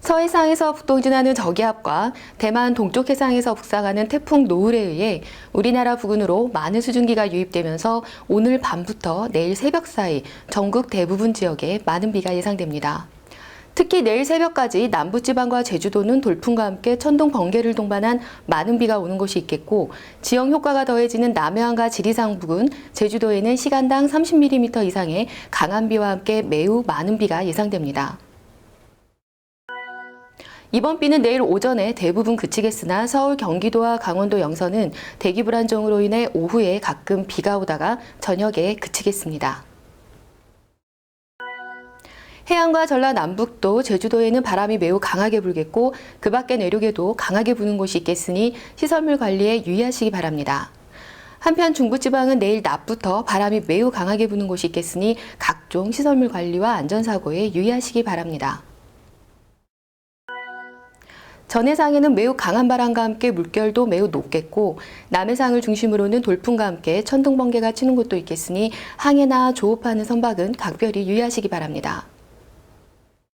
서해상에서 북동 진하는 저기압과 대만 동쪽 해상에서 북상하는 태풍 노을에 의해 우리나라 부근으로 많은 수증기가 유입되면서 오늘 밤부터 내일 새벽 사이 전국 대부분 지역에 많은 비가 예상됩니다. 특히 내일 새벽까지 남부지방과 제주도는 돌풍과 함께 천둥 번개를 동반한 많은 비가 오는 곳이 있겠고 지역 효과가 더해지는 남해안과 지리산 부근, 제주도에는 시간당 30mm 이상의 강한 비와 함께 매우 많은 비가 예상됩니다. 이번 비는 내일 오전에 대부분 그치겠으나 서울, 경기도와 강원도 영서는 대기 불안 정으로 인해 오후에 가끔 비가 오다가 저녁에 그치겠습니다. 해안과 전라 남북도, 제주도에는 바람이 매우 강하게 불겠고 그 밖의 내륙에도 강하게 부는 곳이 있겠으니 시설물 관리에 유의하시기 바랍니다. 한편 중부지방은 내일 낮부터 바람이 매우 강하게 부는 곳이 있겠으니 각종 시설물 관리와 안전사고에 유의하시기 바랍니다. 전해상에는 매우 강한 바람과 함께 물결도 매우 높겠고 남해상을 중심으로는 돌풍과 함께 천둥 번개가 치는 곳도 있겠으니 항해나 조업하는 선박은 각별히 유의하시기 바랍니다.